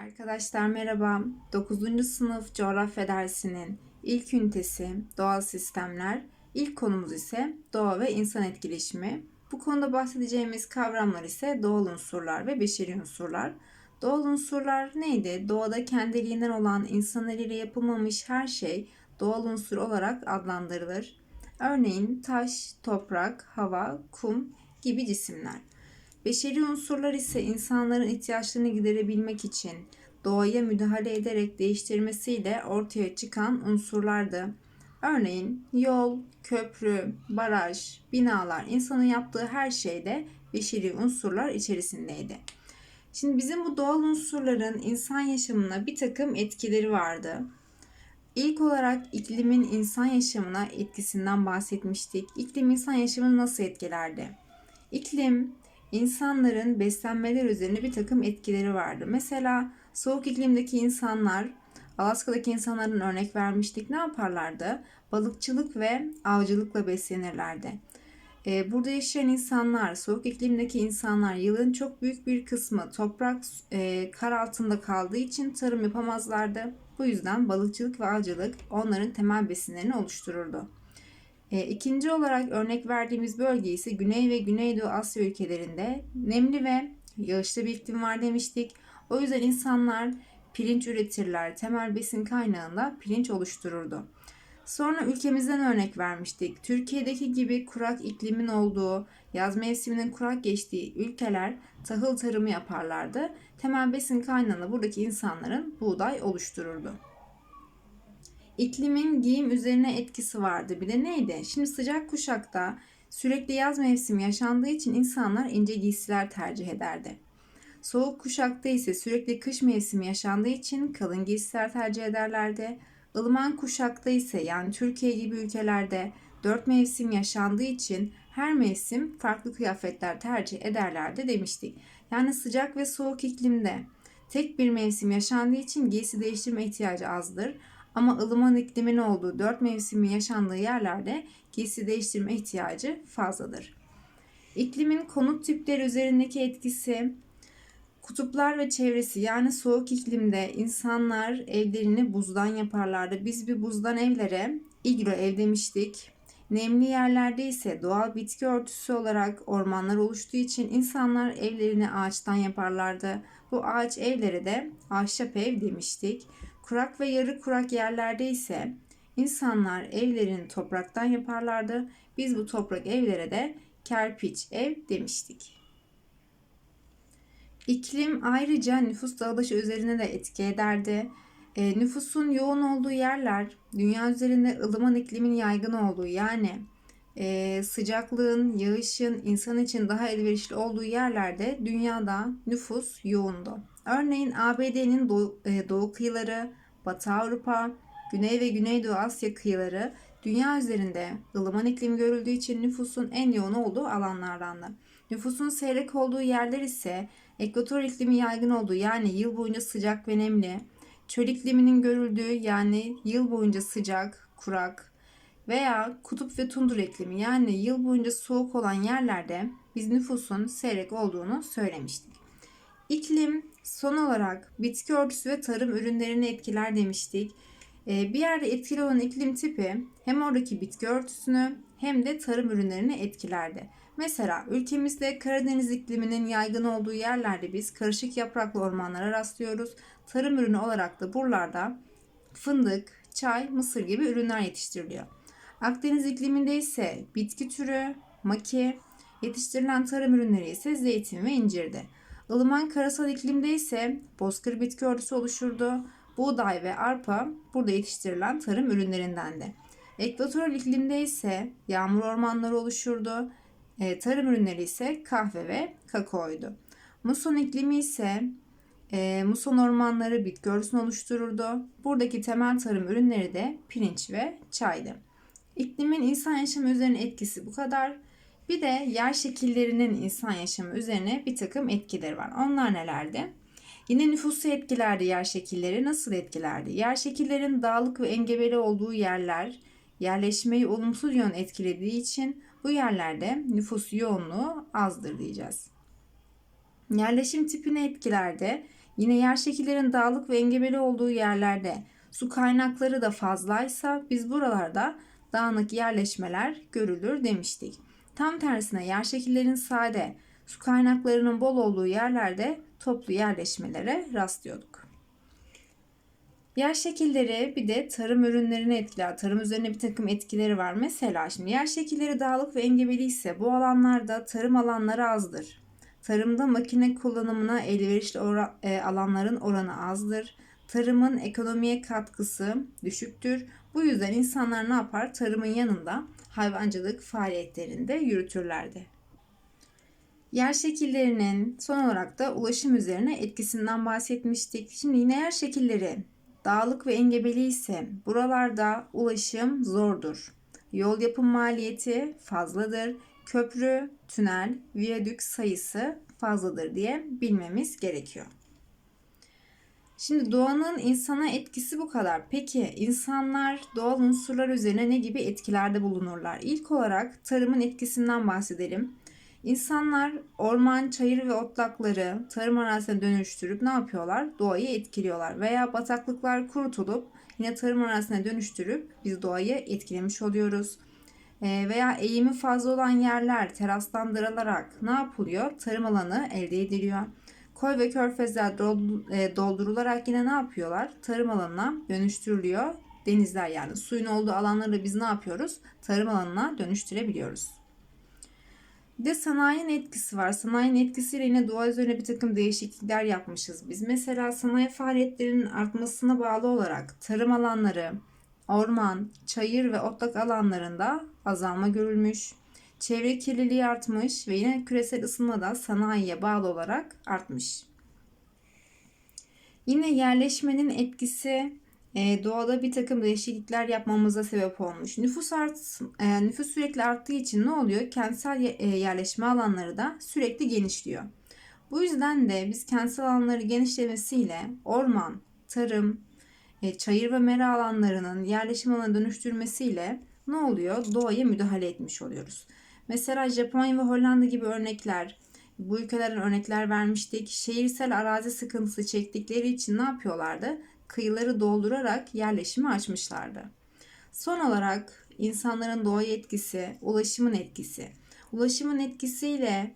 Arkadaşlar merhaba. 9. sınıf coğrafya dersinin ilk ünitesi doğal sistemler. İlk konumuz ise doğa ve insan etkileşimi. Bu konuda bahsedeceğimiz kavramlar ise doğal unsurlar ve beşeri unsurlar. Doğal unsurlar neydi? Doğada kendiliğinden olan insan eliyle yapılmamış her şey doğal unsur olarak adlandırılır. Örneğin taş, toprak, hava, kum gibi cisimler. Beşeri unsurlar ise insanların ihtiyaçlarını giderebilmek için doğaya müdahale ederek değiştirmesiyle ortaya çıkan unsurlardı. Örneğin yol, köprü, baraj, binalar, insanın yaptığı her şeyde beşeri unsurlar içerisindeydi. Şimdi bizim bu doğal unsurların insan yaşamına bir takım etkileri vardı. İlk olarak iklimin insan yaşamına etkisinden bahsetmiştik. İklim insan yaşamını nasıl etkilerdi? İklim insanların beslenmeler üzerine bir takım etkileri vardı. Mesela soğuk iklimdeki insanlar, Alaska'daki insanların örnek vermiştik. Ne yaparlardı? Balıkçılık ve avcılıkla beslenirlerdi. Ee, burada yaşayan insanlar, soğuk iklimdeki insanlar yılın çok büyük bir kısmı toprak, e, kar altında kaldığı için tarım yapamazlardı. Bu yüzden balıkçılık ve avcılık onların temel besinlerini oluştururdu. E, ikinci olarak örnek verdiğimiz bölge ise Güney ve Güneydoğu Asya ülkelerinde nemli ve yağışlı bir iklim var demiştik. O yüzden insanlar pirinç üretirler. Temel besin kaynağında pirinç oluştururdu. Sonra ülkemizden örnek vermiştik. Türkiye'deki gibi kurak iklimin olduğu, yaz mevsiminin kurak geçtiği ülkeler tahıl tarımı yaparlardı. Temel besin kaynağını buradaki insanların buğday oluştururdu. İklimin giyim üzerine etkisi vardı. Bir de neydi? Şimdi sıcak kuşakta sürekli yaz mevsimi yaşandığı için insanlar ince giysiler tercih ederdi. Soğuk kuşakta ise sürekli kış mevsimi yaşandığı için kalın giysiler tercih ederlerdi. Ilıman kuşakta ise yani Türkiye gibi ülkelerde dört mevsim yaşandığı için her mevsim farklı kıyafetler tercih ederlerdi demiştik. Yani sıcak ve soğuk iklimde tek bir mevsim yaşandığı için giysi değiştirme ihtiyacı azdır. Ama ılıman iklimin olduğu dört mevsimin yaşandığı yerlerde giysi değiştirme ihtiyacı fazladır. İklimin konut tipleri üzerindeki etkisi Kutuplar ve çevresi yani soğuk iklimde insanlar evlerini buzdan yaparlardı. Biz bir buzdan evlere iglo ev demiştik. Nemli yerlerde ise doğal bitki örtüsü olarak ormanlar oluştuğu için insanlar evlerini ağaçtan yaparlardı. Bu ağaç evlere de ahşap ev demiştik. Kurak ve yarı kurak yerlerde ise insanlar evlerini topraktan yaparlardı. Biz bu toprak evlere de kerpiç ev demiştik. İklim ayrıca nüfus dağılışı üzerine de etki ederdi. E, nüfusun yoğun olduğu yerler, dünya üzerinde ılıman iklimin yaygın olduğu yani e, sıcaklığın, yağışın insan için daha elverişli olduğu yerlerde dünyada nüfus yoğundu. Örneğin ABD'nin doğu, e, doğu kıyıları, Batı Avrupa, Güney ve Güneydoğu Asya kıyıları dünya üzerinde ılıman iklim görüldüğü için nüfusun en yoğun olduğu alanlardandı. Nüfusun seyrek olduğu yerler ise ekvator iklimi yaygın olduğu yani yıl boyunca sıcak ve nemli, çöl ikliminin görüldüğü yani yıl boyunca sıcak, kurak veya kutup ve tundur iklimi yani yıl boyunca soğuk olan yerlerde biz nüfusun seyrek olduğunu söylemiştik. İklim son olarak bitki örtüsü ve tarım ürünlerini etkiler demiştik. Ee, bir yerde etkili olan iklim tipi hem oradaki bitki örtüsünü hem de tarım ürünlerini etkilerdi. Mesela ülkemizde Karadeniz ikliminin yaygın olduğu yerlerde biz karışık yapraklı ormanlara rastlıyoruz. Tarım ürünü olarak da buralarda fındık, çay, mısır gibi ürünler yetiştiriliyor. Akdeniz ikliminde ise bitki türü, maki, yetiştirilen tarım ürünleri ise zeytin ve incirdi. Ilıman karasal iklimde ise bozkır bitki örtüsü oluşurdu. Buğday ve arpa burada yetiştirilen tarım ürünlerindendi. Ekvatoral iklimde ise yağmur ormanları oluşurdu. E, tarım ürünleri ise kahve ve kakaoydu. Muson iklimi ise e, muson ormanları bitki örtüsünü oluştururdu. Buradaki temel tarım ürünleri de pirinç ve çaydı. İklimin insan yaşamı üzerine etkisi bu kadar. Bir de yer şekillerinin insan yaşamı üzerine bir takım etkileri var. Onlar nelerdi? Yine nüfusu etkilerdi yer şekilleri. Nasıl etkilerdi? Yer şekillerin dağlık ve engebeli olduğu yerler yerleşmeyi olumsuz yön etkilediği için bu yerlerde nüfus yoğunluğu azdır diyeceğiz. Yerleşim tipini etkilerde Yine yer şekillerin dağlık ve engebeli olduğu yerlerde su kaynakları da fazlaysa biz buralarda dağınık yerleşmeler görülür demiştik. Tam tersine yer şekillerin sade, su kaynaklarının bol olduğu yerlerde toplu yerleşmelere rastlıyorduk. Yer şekilleri bir de tarım ürünlerini etkiler. Tarım üzerine bir takım etkileri var. Mesela şimdi yer şekilleri dağlık ve engebeli ise bu alanlarda tarım alanları azdır. Tarımda makine kullanımına elverişli ora- e, alanların oranı azdır. Tarımın ekonomiye katkısı düşüktür. Bu yüzden insanlar ne yapar? Tarımın yanında hayvancılık faaliyetlerinde yürütürlerdi. Yer şekillerinin son olarak da ulaşım üzerine etkisinden bahsetmiştik. Şimdi yine yer şekilleri dağlık ve engebeli ise buralarda ulaşım zordur. Yol yapım maliyeti fazladır. Köprü, tünel, viyadük sayısı fazladır diye bilmemiz gerekiyor. Şimdi doğanın insana etkisi bu kadar. Peki insanlar doğal unsurlar üzerine ne gibi etkilerde bulunurlar? İlk olarak tarımın etkisinden bahsedelim. İnsanlar orman, çayır ve otlakları tarım arazisine dönüştürüp ne yapıyorlar? Doğayı etkiliyorlar. Veya bataklıklar kurutulup yine tarım arazisine dönüştürüp biz doğayı etkilemiş oluyoruz. Ee, veya eğimi fazla olan yerler teraslandırılarak ne yapılıyor? Tarım alanı elde ediliyor. Koy ve körfezler e, doldurularak yine ne yapıyorlar? Tarım alanına dönüştürülüyor. Denizler yani suyun olduğu alanları biz ne yapıyoruz? Tarım alanına dönüştürebiliyoruz. Bir de sanayinin etkisi var. Sanayinin etkisiyle yine doğa üzerine bir takım değişiklikler yapmışız. Biz mesela sanayi faaliyetlerinin artmasına bağlı olarak tarım alanları, orman, çayır ve otlak alanlarında azalma görülmüş. Çevre kirliliği artmış ve yine küresel ısınma da sanayiye bağlı olarak artmış. Yine yerleşmenin etkisi e, doğada bir takım değişiklikler yapmamıza sebep olmuş. Nüfus art, e, nüfus sürekli arttığı için ne oluyor? Kentsel e, yerleşme alanları da sürekli genişliyor. Bu yüzden de biz kentsel alanları genişlemesiyle orman, tarım, çayır ve mera alanlarının yerleşim alanına dönüştürmesiyle ne oluyor? Doğaya müdahale etmiş oluyoruz. Mesela Japonya ve Hollanda gibi örnekler, bu ülkelerden örnekler vermiştik. Şehirsel arazi sıkıntısı çektikleri için ne yapıyorlardı? Kıyıları doldurarak yerleşimi açmışlardı. Son olarak insanların doğaya etkisi, ulaşımın etkisi. Ulaşımın etkisiyle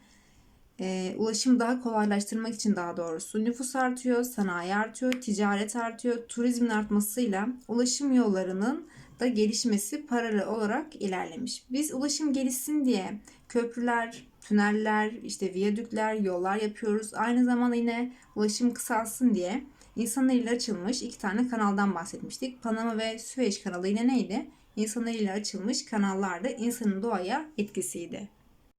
e, ulaşımı daha kolaylaştırmak için daha doğrusu nüfus artıyor, sanayi artıyor, ticaret artıyor. Turizmin artmasıyla ulaşım yollarının da gelişmesi paralel olarak ilerlemiş. Biz ulaşım gelişsin diye köprüler, tüneller, işte viyadükler, yollar yapıyoruz. Aynı zamanda yine ulaşım kısalsın diye insanlar ile açılmış iki tane kanaldan bahsetmiştik. Panama ve Süveyş kanalı yine neydi? İnsanlar ile açılmış kanallarda insanın doğaya etkisiydi.